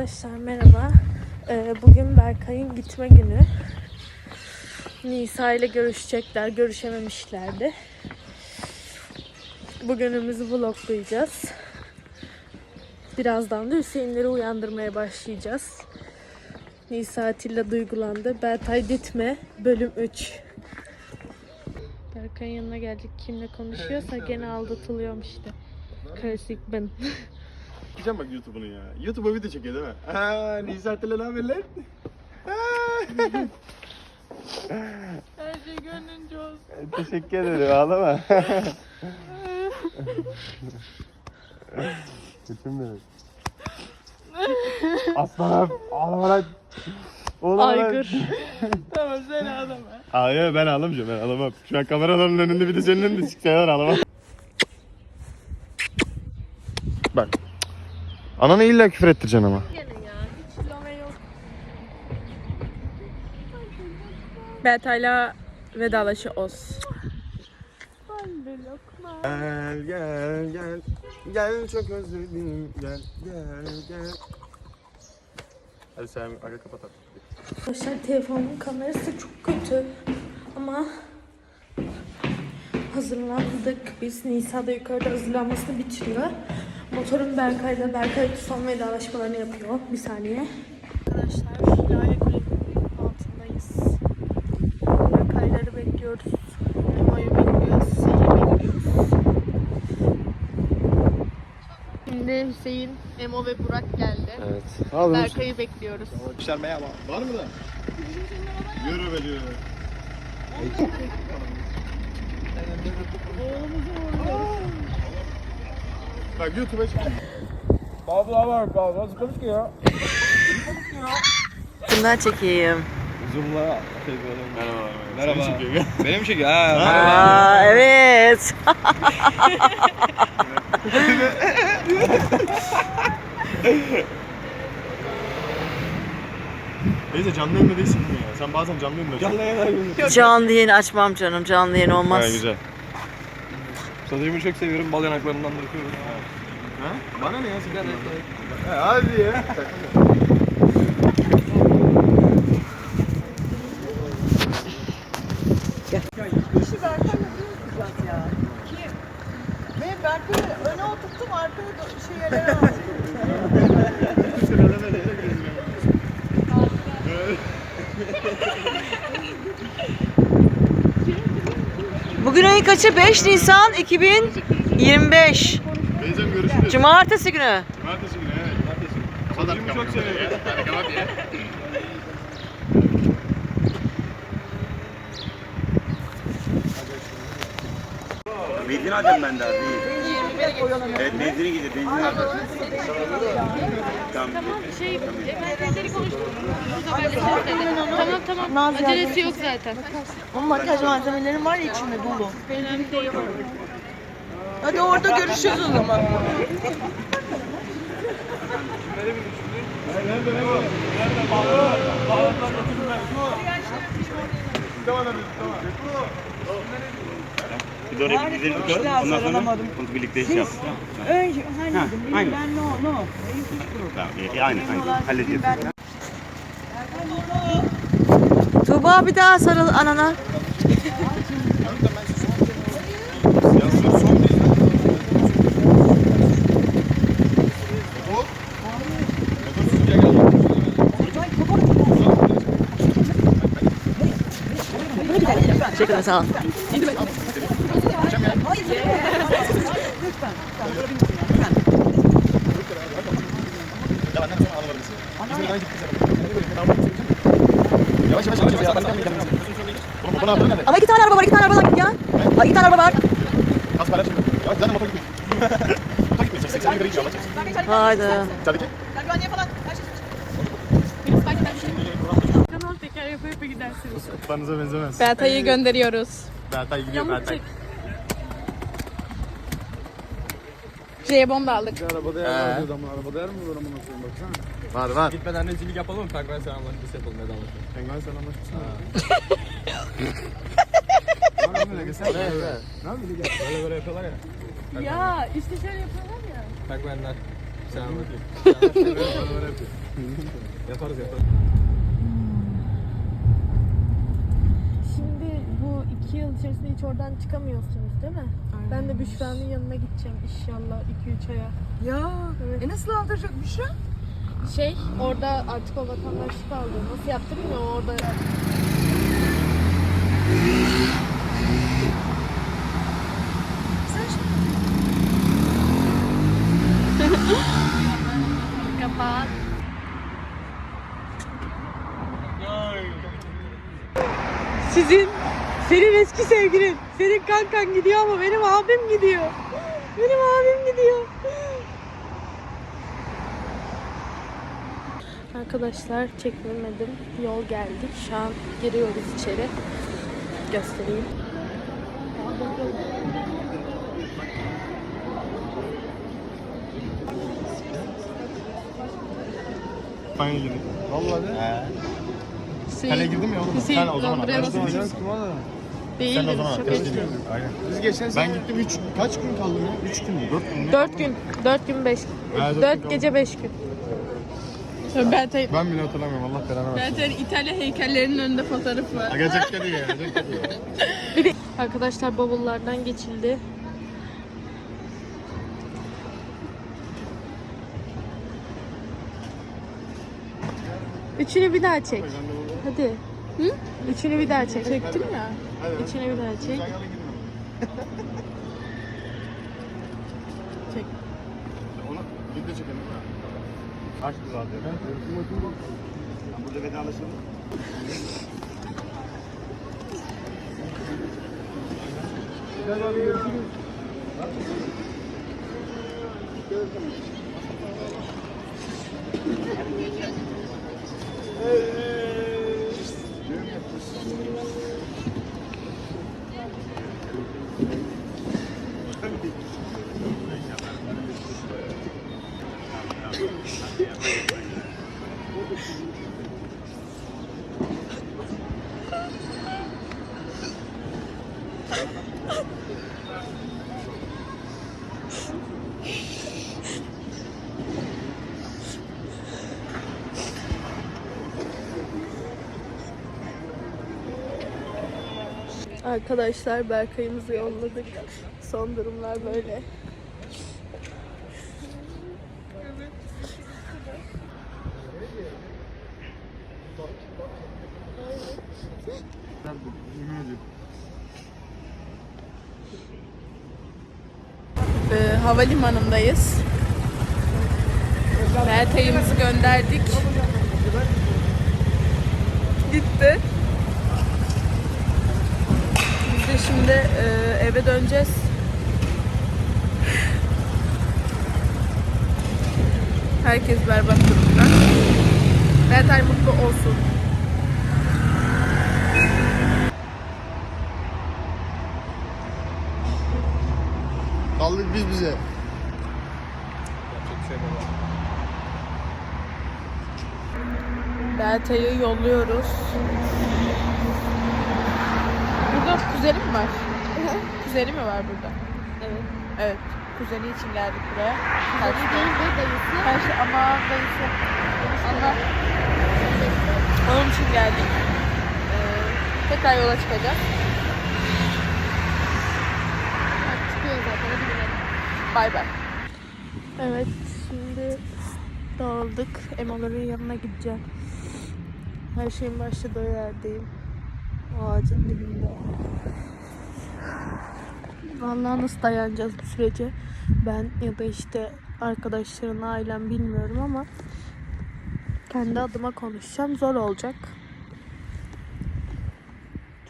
Arkadaşlar merhaba. Ee, bugün Berkay'ın gitme günü. Nisa ile görüşecekler. Görüşememişlerdi. Bugünümüzü vloglayacağız. Birazdan da Hüseyinleri uyandırmaya başlayacağız. Nisa Atilla duygulandı. Berkay Ditme bölüm 3. Berkay'ın yanına geldik. Kimle konuşuyorsa gene aldatılıyorum işte. Klasik ben. Gideceğim bak YouTube'unu ya. YouTube'a video çekiyor değil mi? Haa Nisa Atilla ne haber lan? Her şey gönlünce olsun. Teşekkür ederim ağlama. Bütün benim. Aslanım ağlama lan. Oğlum. Aygır. Tamam sen ağlama. Hayır ben ağlamayacağım ben ağlamam. Şu an kameraların önünde bir de senin önünde çıksalar ağlamam. Bak. Ananı illa küfür ettireceksin ama. Bertay'la vedalaşıyoruz. Gel gel gel. Gel çok özledim. Gel gel gel. Hadi sen aga kapat artık. Arkadaşlar telefonumun kamerası çok kötü. Ama hazırlandık. Biz Nisa'da yukarıda hazırlanmasını bitiriyor. Motorun Berkay'da. Berkay son vedalaşmalarını yapıyor. Bir saniye. Arkadaşlar Lale Kule'nin altındayız. Berkay'ları bekliyoruz. Memo'yu bekliyoruz. Selin'i bekliyoruz. Şimdi Hüseyin, Emo ve Burak geldi. Evet. Al Berkay'ı bekliyoruz. Arkadaşlar merhaba. Var mı da? Yürü be yürü. Bak YouTube'a çık. Abla var abla zıplamış ki ya. Bundan çekeyim. Zoom'la. Merhaba. Merhaba. Seni çekiyor. Benim çekiyor ha. Aa evet. Neyse canlı yayında değilsin mi ya? Sen bazen canlı yayında Canlı yayın Canlı yayın açmam canım. Canlı yayın olmaz. Ha güzel. Sadıcımı çok seviyorum. Bal yanaklarından da öpüyorum. Ha? Bana ne ya sigara? Ha, hadi ya. Ve Berkay'ı öne oturttum arkaya da şeylere aldım. Bugün ayın kaçı? 5 Nisan 2025. Görüşürüz. Cumartesi günü. Cumartesi günü evet. Cumartesi günü. Kapat artık çok seviyorum. Hadi kapat ya. Benzin alacağım ben daha değil. Evet benzini gidiyor. Benzin alacağım. Tamam. Şey, merkezleri konuştuk. Tamam tamam. Acelesi yok zaten. Ama makyaj malzemelerim var ya içinde dolu. Önemli değil. Hadi orada görüşürüz o zaman. Bir de oraya bir bir kör. Ondan sonra birlikte iş yaptık. Önce Ha, aynen. ben no no. Tamam, iyi, iyi, aynen, aynen. Hallediyorsun. Tuğba bir daha sarıl anana. Çekilme sağ ol. Yavaş yavaş yavaş. yavaş. Ama iki tane araba var. iki tane araba var ya. Ay, iki tane araba var. Az para şimdi. Yavaş zaten motor gitmiyor. motor gitmiyor. 80 yukarı gidiyor. Haydi. İçerideki? Kanal teker yapa yapa gidersiniz. Kutlarınıza benzemez. Bertay'ı gönderiyoruz. Bertay gidiyor Yamuk Bertay. çek. Da aldık. Arabada yer var diyordu ama arabada yer mi var ama nasıl baksana. Var var. Gitmeden rezillik yapalım mı? Penguen selamlaşması yapalım vedalaşalım. Penguen selamlaşmışsın. Böyle böyle yapıyorlar ya. Ya işte şöyle yapıyorlar ya. Penguenler. Sen anlatayım. yaparız yaparız. Şimdi bu iki yıl içerisinde hiç oradan çıkamıyorsunuz değil mi? Ben de Büşra'nın yanına gideceğim inşallah 2-3 aya. Ya. Evet. E nasıl aldıracak Büşra? Şey orada artık o vatandaşlık aldı. Nasıl yaptı bilmiyorum orada. Kapat. Sizin, senin eski sevgilin, kankan gidiyor ama benim abim gidiyor. Benim abim gidiyor. Arkadaşlar çekmemedim. Yol geldi. Şu an giriyoruz içeri. Göstereyim. İspanya girdik. Vallahi de. Hüseyin, Kale girdim ya oğlum. Hüseyin Sen o zaman olacaksın. Değil Sen o zaman çok eski. değildin. Aynen. Biz geçen Ben gittim 3 kaç gün kaldım ya? 3 gün mü? 4 gün mü? 4 gün. 4 gün 5 Ha, dört gün 4 kaldı. gece 5 gün. Ben Ben bile hatırlamıyorum. Allah belanı versin. Zaten İtalya heykellerinin önünde fotoğrafı var. Agacak dedi ya. dedi ya. Arkadaşlar bavullardan geçildi. Üçünü bir daha çek. Hadi. Hı? Üçünü bir daha çek. Çektim ya. Üçünü bir daha çek. Çek. Onu video çekelim değil mi? Aç biz abi. Burada vedalaşalım. Arkadaşlar Berkay'ımızı yolladık. Son durumlar böyle. Ee, havalimanındayız. Berkay'ımızı gönderdik. Gitti. Biz de şimdi e, eve döneceğiz. Herkes berbat durumda. Berkay mutlu olsun. Kaldık biz bize. Bertay'ı yolluyoruz. Burada kuzeni mi var? Kuzeni mi var burada? Evet. Evet. Kuzeni için geldik buraya. Karşı Değil de dayısı. Karşı ama dayısı. Allah. Onun için geldik. Ee, tekrar yola çıkacağız. Çıkıyor zaten. Hadi gidelim. Bay bay. Evet şimdi dağıldık. Emaların yanına gideceğim. Her şeyin başladığı yerdeyim. O ağacın dibinde. Vallahi nasıl dayanacağız bu sürece? Ben ya da işte arkadaşların, ailem bilmiyorum ama kendi adıma konuşacağım. Zor olacak.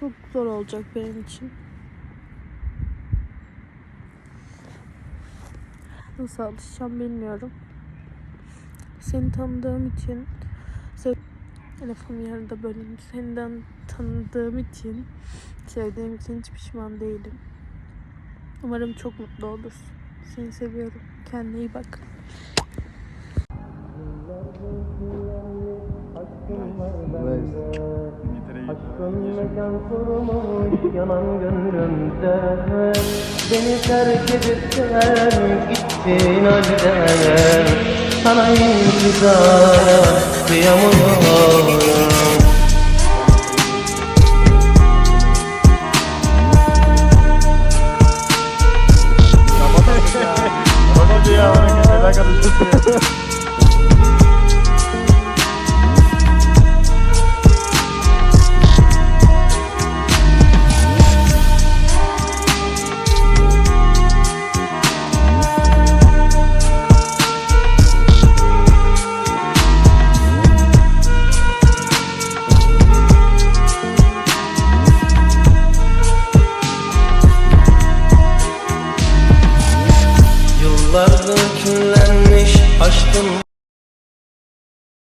Çok zor olacak benim için. Nasıl alışacağım bilmiyorum. Seni tanıdığım için lafım yarıda bölündü. Senden tanıdığım için sevdiğim için hiç pişman değilim. Umarım çok mutlu olursun. Seni seviyorum. Kendine iyi bak. Aşkın mekan kurmuş yanan gönlümde Beni terk edip de gittin halde Sana intizar kıyamıyorum